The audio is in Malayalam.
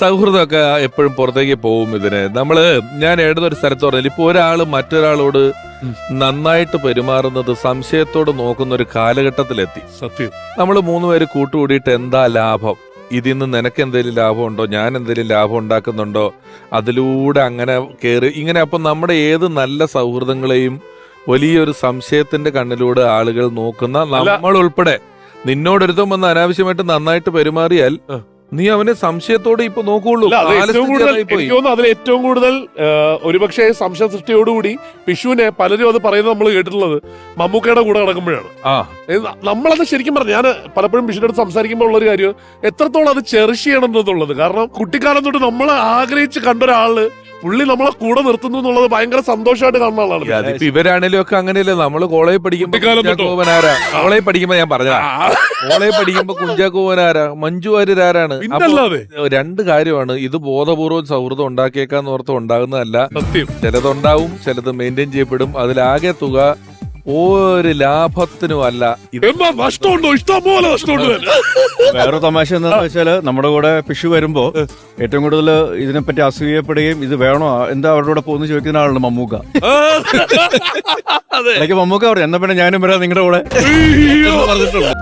സൗഹൃദമൊക്കെ എപ്പോഴും പുറത്തേക്ക് പോകും ഇതിന്. നമ്മൾ ഞാൻ ഏതൊരു സ്ഥലത്ത് പറഞ്ഞാൽ ഇപ്പൊ ഒരാൾ മറ്റൊരാളോട് നന്നായിട്ട് പെരുമാറുന്നത് സംശയത്തോട് നോക്കുന്ന ഒരു കാലഘട്ടത്തിലെത്തി. സത്യം. നമ്മൾ മൂന്നുപേര് കൂട്ടുകൂടിയിട്ട് എന്താ ലാഭം? ഇതിൽ നിന്ന് നിനക്ക് എന്തെങ്കിലും ലാഭമുണ്ടോ? ഞാൻ എന്തെങ്കിലും ലാഭം ഉണ്ടാക്കുന്നുണ്ടോ? അതിലൂടെ അങ്ങനെ കയറി ഇങ്ങനെ അപ്പം നമ്മുടെ ഏത് നല്ല സൗഹൃദങ്ങളെയും വലിയൊരു സംശയത്തിന്റെ കണ്ണിലൂടെ ആളുകൾ നോക്കുന്ന നമ്മൾ ഉൾപ്പെടെ നിന്നോടൊരുത്തം വന്ന് അനാവശ്യമായിട്ട് നന്നായിട്ട് പെരുമാറിയാൽ. നീ അവനെ സംശയത്തോടെ ഇപ്പൊ പോയി. അതിൽ ഏറ്റവും കൂടുതൽ ഒരുപക്ഷെ സംശയ സൃഷ്ടിയോടുകൂടി വിഷുവിനെ പലരും അത് പറയുന്നത് നമ്മൾ കേട്ടിട്ടുള്ളത് മമ്മൂക്കയുടെ കൂടെ നടക്കുമ്പോഴാണ്. നമ്മളത് ശരിക്കും പറഞ്ഞു ഞാൻ പലപ്പോഴും വിഷുവിന്റെ അടുത്ത് സംസാരിക്കുമ്പോൾ ഉള്ള ഒരു കാര്യം എത്രത്തോളം അത് ചെറിഷ് ചെയ്യണം എന്നുള്ളത്. കാരണം കുട്ടിക്കാലം തൊട്ട് നമ്മൾ ആഗ്രഹിച്ച് കണ്ട ഒരാൾ പുള്ളി നമ്മളെ കൂടെ നിർത്തുന്നു എന്നുള്ളത് ഭയങ്കര സന്തോഷമായിട്ട് കാണുന്ന ആളാണ്. അതിപ്പോ ഇവരാണേലും ഒക്കെ അങ്ങനെയല്ലേ? നമ്മൾ കോളേജ് പഠിക്കുമ്പോ കോളേജ് പഠിക്കുമ്പോ ഞാൻ പറഞ്ഞ കോളേജ് പഠിക്കുമ്പോ കുഞ്ചാക്കോവനാരാ മഞ്ജു വാര്യരാരാണ് ആരാണ്? രണ്ട് കാര്യമാണ്. ഇത് ബോധപൂർവം സൗഹൃദം ഉണ്ടാക്കിയേക്കാന്ന് ഓർത്ത് ഉണ്ടാകുന്നതല്ല. സത്യം. ചിലതുണ്ടാവും ചിലത് മെയിന്റെയിൻ ചെയ്യപ്പെടും. അതിലാകെ തുക ഒരു ലാഭത്തിനും അല്ല. നഷ്ടമുണ്ടോ? ഇഷ്ടംപോലെ നഷ്ടമുണ്ട് വേറെ തമാശ എന്താണെന്ന് വെച്ചാൽ നമ്മുടെ കൂടെ പിഷു വരുമ്പോ ഏറ്റവും കൂടുതൽ ഇതിനെപ്പറ്റി അസൂയപ്പെടുകയും ഇത് വേണോ? എന്താ അവരുടെ കൂടെ പോകുന്നു ചോദിക്കുന്ന ആളാണ് മമ്മൂക്ക. ഇടയ്ക്ക് മമ്മൂക്ക പറഞ്ഞു എന്നാ പിന്നെ ഞാനും വരാം നിങ്ങളുടെ കൂടെ. പറഞ്ഞിട്ടുണ്ട്.